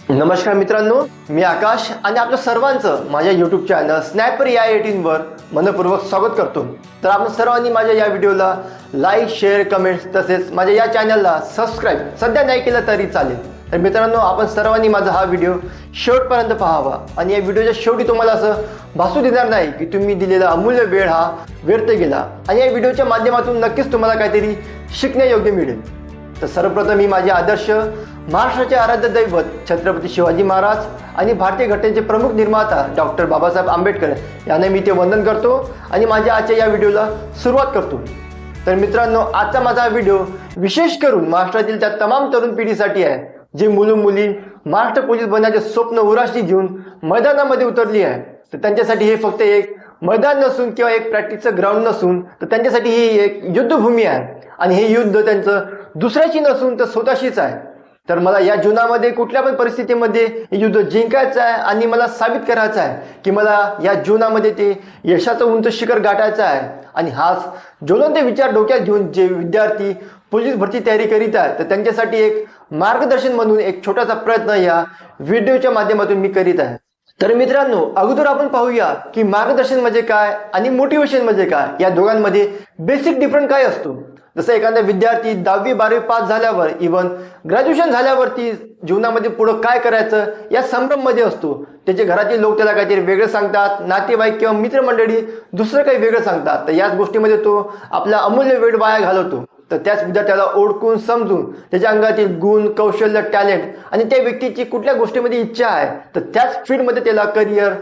नमस्कार मित्रांनो मी आकाश आणि आपल्या सर्वांचं माझ्या यूट्यूब चॅनल स्नॅपर या एटीनवर मनपूर्वक स्वागत करतो. तर आपण सर्वांनी माझ्या या व्हिडिओला लाईक शेअर कमेंट्स तसेच माझ्या या चॅनलला सबस्क्राईब सध्या नाही केलं तरी चालेल. तर मित्रांनो आपण सर्वांनी माझा हा व्हिडिओ शेवटपर्यंत पाहावा आणि या व्हिडिओच्या शेवटी तुम्हाला असं भासू देणार नाही की तुम्ही दिलेला अमूल्य वेळ हा व्यर्थ गेला. आणि या व्हिडिओच्या माध्यमातून नक्कीच तुम्हाला काहीतरी शिकण्यायोग्य मिळेल. तर सर्वप्रथम मी माझे आदर्श महाराष्ट्राचे आराध्य दैवत छत्रपती शिवाजी महाराज आणि भारतीय घटनेचे प्रमुख निर्माता डॉक्टर बाबासाहेब आंबेडकर यांना मी ते वंदन करतो आणि माझ्या आजच्या या व्हिडिओला सुरुवात करतो. तर मित्रांनो आजचा माझा व्हिडिओ विशेष करून महाराष्ट्रातील त्या तमाम तरुण पिढीसाठी आहे जे मुलं मुली महाराष्ट्र पोलीस बनण्याचे स्वप्न उराशी घेऊन मैदानामध्ये उतरली आहे तर त्यांच्यासाठी हे फक्त एक मैदान नसून किंवा एक प्रॅक्टिसचं ग्राउंड नसून तर त्यांच्यासाठी ही एक युद्धभूमी आहे. आणि हे युद्ध त्यांचं दुसऱ्याशी नसून तर स्वतःशीच आहे. तर मला या जीवनामध्ये कुठल्या पण परिस्थितीमध्ये हे युद्ध जिंकायचं आहे आणि मला साबित करायचं आहे की मला या जीवनामध्ये ते यशाचं उंच शिखर गाठायचं आहे. आणि हाच ज्वलंत विचार डोक्यात घेऊन जे विद्यार्थी पोलीस भरती तयारी करीत आहेत तर त्यांच्यासाठी एक मार्गदर्शन म्हणून एक छोटासा प्रयत्न या व्हिडिओच्या माध्यमातून मी करीत आहे. तर मित्रांनो अगोदर आपण पाहूया की मार्गदर्शन म्हणजे काय आणि मोटिवेशन म्हणजे काय? या दोघांमध्ये बेसिक डिफरंट काय असतो? जसं एखादा विद्यार्थी दहावी बारावी पास झाल्यावर इवन ग्रॅज्युएशन झाल्यावरती जीवनामध्ये पुढं काय करायचं? या संभ्रममध्ये असतो. त्याचे घरातील लोक त्याला काहीतरी वेगळं सांगतात नातेवाईक किंवा मित्रमंडळी दुसरं काही वेगळं सांगतात. तर याच गोष्टीमध्ये तो आपला अमूल्य वेळ वाया घालवतो. तर त्याच विद्यार्थ्याला ओळखून समजून त्याच्या अंगातील गुण कौशल्य टॅलेंट आणि त्या व्यक्तीची कुठल्या गोष्टीमध्ये इच्छा आहे तर त्याच फील्डमध्ये त्याला करिअर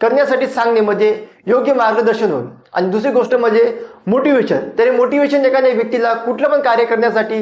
करण्यासाठी सांगणे म्हणजे योग्य मार्गदर्शन होईल. आणि दुसरी गोष्ट म्हणजे मोटिवेशन तर मोटिवेशन एखाद्या व्यक्तीला कुठलं पण कार्य करण्यासाठी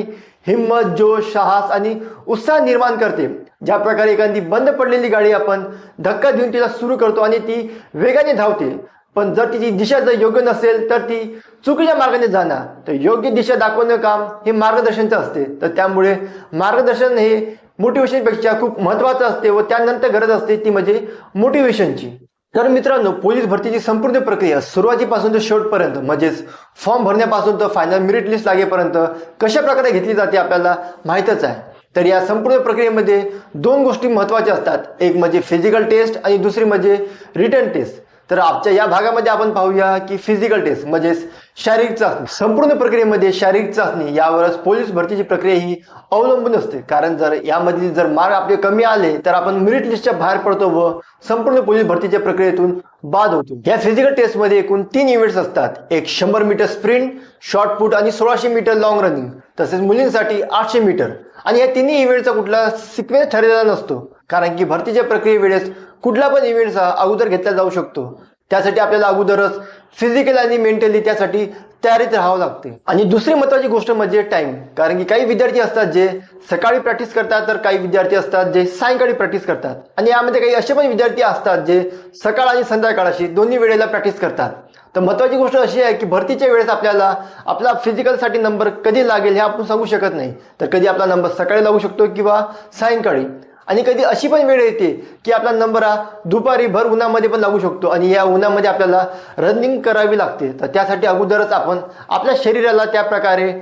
हिंमत जोश साहस आणि उत्साह निर्माण करते. ज्या प्रकारे एखादी बंद पडलेली गाडी आपण धक्का देऊन तिला सुरू करतो आणि ती वेगाने धावते. पण जर तिची दिशा जर योग्य नसेल तर ती चुकीच्या मार्गाने जाणार. तर योग्य दिशा दाखवणं काम हे मार्गदर्शनचं असते. तर त्यामुळे मार्गदर्शन हे मोटिवेशनपेक्षा खूप महत्वाचं असते व त्यानंतर गरज असते ती म्हणजे मोटिवेशनची तर मित्रांनो पोलीस भरतीची संपूर्ण प्रक्रिया सुरुवातीपासून ते शेवटपर्यंत म्हणजेच फॉर्म भरण्यापासून तर फायनल मेरिट लिस्ट लागेपर्यंत कशा प्रकारे घेतली जाते आपल्याला माहीतच आहे. तर या संपूर्ण प्रक्रियेमध्ये दोन गोष्टी महत्त्वाच्या असतात. एक म्हणजे फिजिकल टेस्ट आणि दुसरी म्हणजे रिटर्न टेस्ट तर आजच्या या भागामध्ये आपण पाहूया की फिजिकल टेस्ट म्हणजेच शारीरिक चाचणी. संपूर्ण प्रक्रियेमध्ये शारीरिक चाचणी यावरच पोलीस भरतीची प्रक्रिया ही अवलंबून असते. कारण जर यामधील जर मार्क आपले कमी आले तर आपण मेरिट लिस्टच्या बाहेर पडतो व संपूर्ण पोलीस भरतीच्या प्रक्रियेतून बाद होतो. या फिजिकल टेस्टमध्ये एकूण तीन इव्हेंट्स असतात. एक शंभर मीटर स्प्रिंट शॉर्ट पुट आणि सोळाशे मीटर लॉंग रनिंग तसेच मुलींसाठी आठशे मीटर आणि या तिन्ही इव्हेंटचा कुठला सिक्वेन्स ठरलेला नसतो. कारण की भरतीच्या प्रक्रियेवेळेस कुठला पण इव्हेंटचा अगोदर घेतला जाऊ शकतो. त्यासाठी आपल्याला अगोदरच फिजिकल आणि मेंटली त्यासाठी तयारीत राहावं लागते. आणि दुसरी महत्वाची गोष्ट म्हणजे टाइम कारण की काही विद्यार्थी असतात जे सकाळी प्रॅक्टिस करतात तर काही विद्यार्थी असतात जे सायंकाळी प्रॅक्टिस करतात. आणि यामध्ये काही असे पण विद्यार्थी असतात जे सकाळ आणि संध्याकाळ अशी दोन्ही वेळेला प्रॅक्टिस करतात. तर महत्त्वाची गोष्ट अशी आहे की भरतीच्या वेळेस आपल्याला आपला फिजिकलसाठी नंबर कधी लागेल हे आपण सांगू शकत नाही. तर कधी आपला नंबर सकाळी लागू शकतो किंवा सायंकाळी. आणि कधी अशी पण वेळ येते की आपला नंबर हा दुपारी भर उन्हामध्ये पण लागू शकतो आणि या उन्हामध्ये आपल्याला रनिंग करावी लागते. तर त्यासाठी अगोदरच आपण आपल्या शरीराला त्या प्रकारे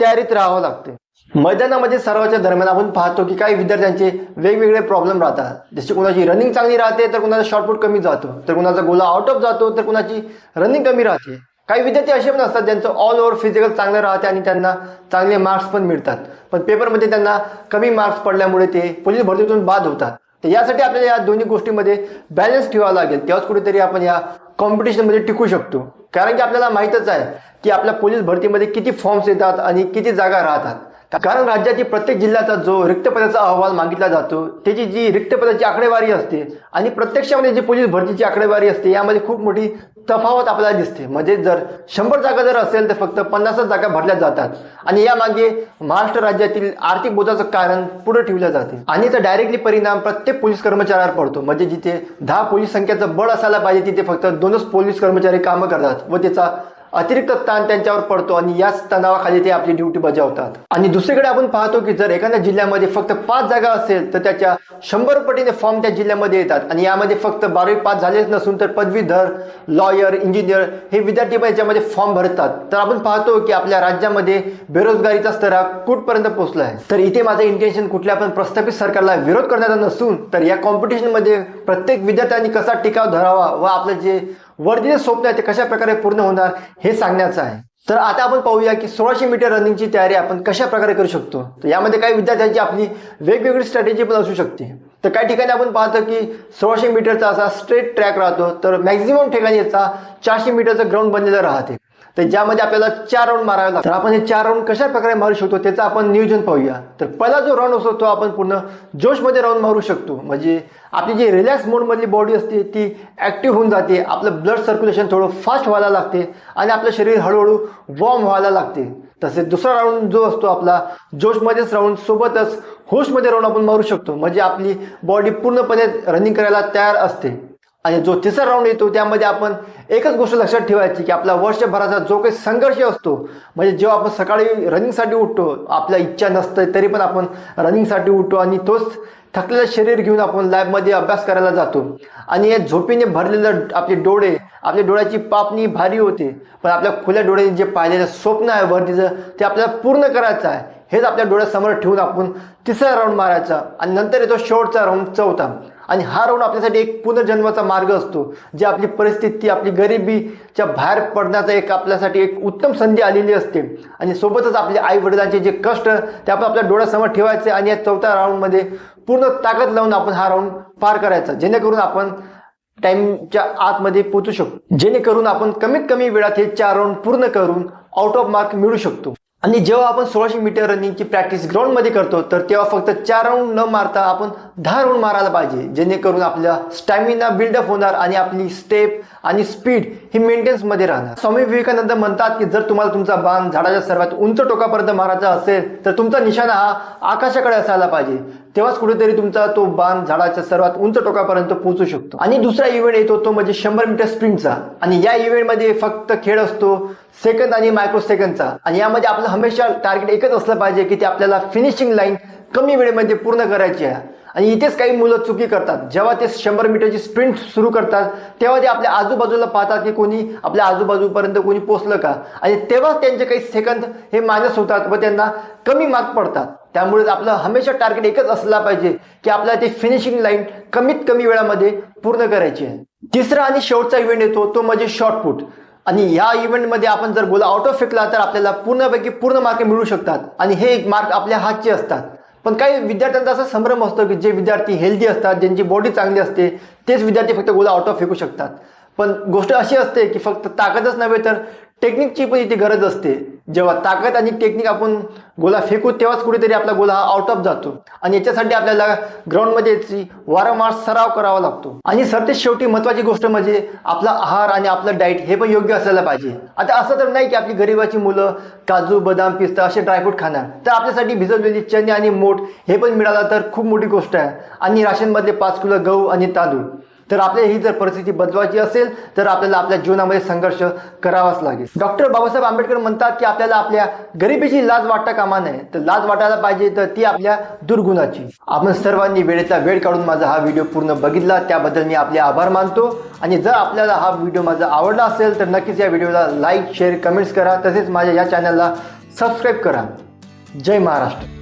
तयारीत राहावं लागते. मैदानामध्ये सरावाच्या दरम्यान आपण पाहतो की काही विद्यार्थ्यांचे वेगवेगळे प्रॉब्लेम राहतात. जसे कुणाची रनिंग चांगली राहते तर कुणाचा शॉर्टपुट कमी जातो. तर कुणाचा गोला आउट ऑफ जातो तर कुणाची रनिंग कमी राहते. काही विद्यार्थी असे पण असतात ज्यांचं ऑल ओव्हर फिजिकल चांगलं राहते आणि त्यांना चांगले मार्क्स पण मिळतात. पण पेपरमध्ये त्यांना कमी मार्क्स पडल्यामुळे ते पोलीस भरतीतून बाद होतात. तर यासाठी आपल्याला या दोन्ही गोष्टीमध्ये बॅलन्स ठेवावा लागेल. तेव्हाच कुठेतरी आपण या कॉम्पिटिशनमध्ये टिकू शकतो. कारण की आपल्याला माहीतच आहे की आपल्या पोलीस भरतीमध्ये किती फॉर्म्स येतात आणि किती जागा राहतात. कारण राज्यातील प्रत्येक जिल्ह्याचा जो रिक्तपदाचा अहवाल मागितला जातो त्याची जी रिक्तपदाची आकडेवारी असते आणि प्रत्यक्षामध्ये जी पोलीस भरतीची आकडेवारी असते यामध्ये खूप मोठी तफावत आपल्याला दिसते. म्हणजे जर शंभर जागा जर असेल तर फक्त पन्नासच जागा भरल्या जातात. आणि यामागे महाराष्ट्र राज्यातील आर्थिक बोजाचं कारण पुढे ठेवलं जाते. आणि याचा डायरेक्टली परिणाम प्रत्येक पोलीस कर्मचाऱ्यावर पडतो. म्हणजे जिथे दहा पोलीस संख्येचं बळ असायला पाहिजे तिथे फक्त दोनच पोलीस कर्मचारी कामं करतात व त्याचा अतिरिक्त ताण त्यांच्यावर पडतो आणि याच तणावाखाली ते आपली ड्युटी बजावतात. आणि दुसरीकडे आपण पाहतो की जर एखाद्या जिल्ह्यामध्ये फक्त पाच जागा असेल तर त्याच्या शंभर पटीने फॉर्म त्या जिल्ह्यामध्ये येतात. आणि यामध्ये फक्त बारावी पास झालेच नसून तर पदवीधर लॉयर इंजिनियर हे विद्यार्थी पण याच्यामध्ये फॉर्म भरतात. तर आपण पाहतो की आपल्या राज्यामध्ये बेरोजगारीचा स्तर हा कुठपर्यंत पोहोचला आहे? तर इथे माझं इंटेन्शन कुठल्या पण प्रस्थापित सरकारला विरोध करण्याचा नसून तर या कॉम्पिटिशनमध्ये प्रत्येक विद्यार्थ्यांनी कसा टिकाव धरावा व आपलं जे वर्धित स्वप्न आहे ते कशा प्रकारे पूर्ण होणार हे सांगण्याचं आहे. तर आता आपण पाहूया की सोळाशे मीटर रनिंगची तयारी आपण कशा प्रकारे करू शकतो? तर यामध्ये काही विद्यार्थ्यांची आपली वेगवेगळी स्ट्रॅटेजी पण असू शकते. तर काही ठिकाणी आपण पाहतो की सोळाशे मीटरचा असा स्ट्रेट ट्रॅक राहतो. तर मॅक्झिमम ठिकाणी याचा चारशे मीटरचं ग्राउंड बनलेलं राहते. तर ज्यामध्ये आपल्याला चार राऊंड मारावे लागतात. तर आपण हे चार राऊंड कशा प्रकारे मारू शकतो त्याचं आपण नियोजन पाहूया. तर पहिला जो राऊंड असतो तो आपण पूर्ण जोशमध्ये राऊंड मारू शकतो. म्हणजे आपली जी रिलॅक्स मोडमधली बॉडी असते ती ॲक्टिव्ह होऊन जाते. आपलं ब्लड सर्क्युलेशन थोडं फास्ट व्हायला लागते आणि आपलं शरीर हळूहळू वॉर्म व्हायला लागते. तसेच दुसरा राऊंड जो असतो आपला जोशमध्येच राऊंड सोबतच होशमध्ये राऊंड आपण मारू शकतो. म्हणजे आपली बॉडी पूर्णपणे रनिंग करायला तयार असते. आणि जो तिसरा राऊंड येतो त्यामध्ये आपण एकच गोष्ट लक्षात ठेवायची की आपला वर्षभराचा जो काही संघर्ष असतो म्हणजे जेव्हा आपण सकाळी रनिंगसाठी उठतो आपल्या इच्छा नसते तरी पण आपण रनिंगसाठी उठतो आणि तोच थकलेलं शरीर घेऊन आपण लॅबमध्ये अभ्यास करायला जातो. आणि या झोपीने भरलेलं आपले डोळे आपल्या डोळ्याची पापणी भारी होते पण आपल्या खुल्या डोळ्याने जे पाहिलेलं स्वप्न आहे वरतीचं ते आपल्याला पूर्ण करायचं आहे हेच आपल्या डोळ्यासमोर ठेवून आपण तिसरा राऊंड मारायचा आणि नंतर येतो शेवटचा राऊंड चौथा. आणि हा राऊंड आपल्यासाठी एक पुनर्जन्माचा मार्ग असतो जे आपली परिस्थिती आपली गरिबीच्या बाहेर पडण्याचा एक आपल्यासाठी एक उत्तम संधी आलेली असते. आणि सोबतच आपल्या आई वडिलांचे जे कष्ट ते आपण आपल्या डोळ्यासमोर ठेवायचे आणि या चौथ्या राऊंडमध्ये पूर्ण ताकद लावून आपण हा राऊंड पार करायचा जेणेकरून आपण टाइमच्या आतमध्ये पोचू शकतो जेणेकरून आपण कमीत कमी वेळात हे चार राऊंड पूर्ण करून आउट ऑफ मार्क मिळू शकतो. आणि जेव्हा आपण सोळाशे मीटर रनिंगची प्रॅक्टिस ग्राउंडमध्ये करतो तर तेव्हा फक्त चार राऊंड न मारता आपण दहा राऊंड मारायला पाहिजे जेणेकरून आपला स्टॅमिना बिल्डअप होणार आणि आपली स्टेप आणि स्पीड ही मेंटेन्समध्ये राहणार. स्वामी विवेकानंद म्हणतात की जर तुम्हाला तुमचा बाण झाडाच्या सर्वात उंच टोकापर्यंत मारायचा असेल तर तुमचा निशाणा हा आकाशाकडे असायला पाहिजे. तेव्हाच कुठेतरी तुमचा तो बाण झाडाच्या सर्वात उंच टोकापर्यंत पोहोचू शकतो. आणि दुसरा इव्हेंट येतो तो म्हणजे शंभर मीटर स्प्रिंटचा. आणि या इव्हेंटमध्ये फक्त खेळ असतो सेकंद आणि मायक्रो सेकंदचा आणि यामध्ये आपलं हमेशा टार्गेट एकच असलं पाहिजे की ते आपल्याला फिनिशिंग लाईन कमी वेळेमध्ये पूर्ण करायची आहे. आणि इथेच काही मुलं चुकी करतात. जेव्हा ते शंभर मीटरची स्प्रिंट सुरू करतात तेव्हा ते आपल्या आजूबाजूला पाहतात की कोणी आपल्या आजूबाजूपर्यंत कोणी पोचलं का? आणि तेव्हाच त्यांचे काही सेकंद हे मायनस होतात व त्यांना कमी मार्क पडतात. त्यामुळेच आपलं हमेशा टार्गेट एकच असला पाहिजे की आपल्याला ते फिनिशिंग लाईन कमीत कमी वेळामध्ये पूर्ण करायची आहे. तिसरा आणि शेवटचा इव्हेंट येतो तो म्हणजे शॉर्टपुट आणि या इव्हेंटमध्ये आपण जर गोला आउट ऑफ फेकला तर आपल्याला पूर्णपैकी पूर्ण मार्क मिळू शकतात. आणि हे एक मार्क आपल्या हातचे असतात. पण काही विद्यार्थ्यांचा असा संभ्रम असतो की जे विद्यार्थी हेल्दी असतात ज्यांची बॉडी चांगली असते तेच विद्यार्थी फक्त गोला आउट ऑफ फेकू शकतात. पण गोष्ट अशी असते की फक्त ताकदच नव्हे तर टेक्निकची पण इथे गरज असते. जेव्हा ताकद आणि टेक्निक आपण गोला फेकू तेव्हाच कुठेतरी आपला गोला हा आउट ऑफ जातो. आणि याच्यासाठी आपल्याला ग्राउंडमध्ये वारंवार सराव करावा लागतो. आणि सरते शेवटी महत्वाची गोष्ट म्हणजे आपला आहार आणि आपलं डाईट हे पण योग्य असायला पाहिजे. आता असं तर नाही की आपली गरिबाची मुलं काजू बदाम पिस्ता असे ड्रायफ्रूट खाणार. तर आपल्यासाठी भिजवलेली चणे आणि मोठ हे पण मिळालं तर खूप मोठी गोष्ट आहे. आणि राशनमधले पाच किलो गहू आणि तांदूळ. तर आपल्या ही जर परिस्थिती बदलवायची असेल तर आपल्याला आपल्या जीवनामध्ये संघर्ष करावाच लागेल. डॉक्टर बाबासाहेब आंबेडकर म्हणतात की आपल्याला आपल्या गरिबीची लाज वाटता कामा नये. तर लाज वाटायला पाहिजे तर ती आपल्या दुर्गुणाची. आपण सर्वांनी वेळेचा वेळ काढून माझा हा व्हिडिओ पूर्ण बघितला. त्याबद्दल मी आपले आभार मानतो. आणि जर आपल्याला हा व्हिडिओ माझा आवडला असेल तर नक्कीच या व्हिडिओला लाईक शेअर कमेंट्स करा. तसेच माझ्या या चॅनलला सबस्क्राईब करा. जय महाराष्ट्र.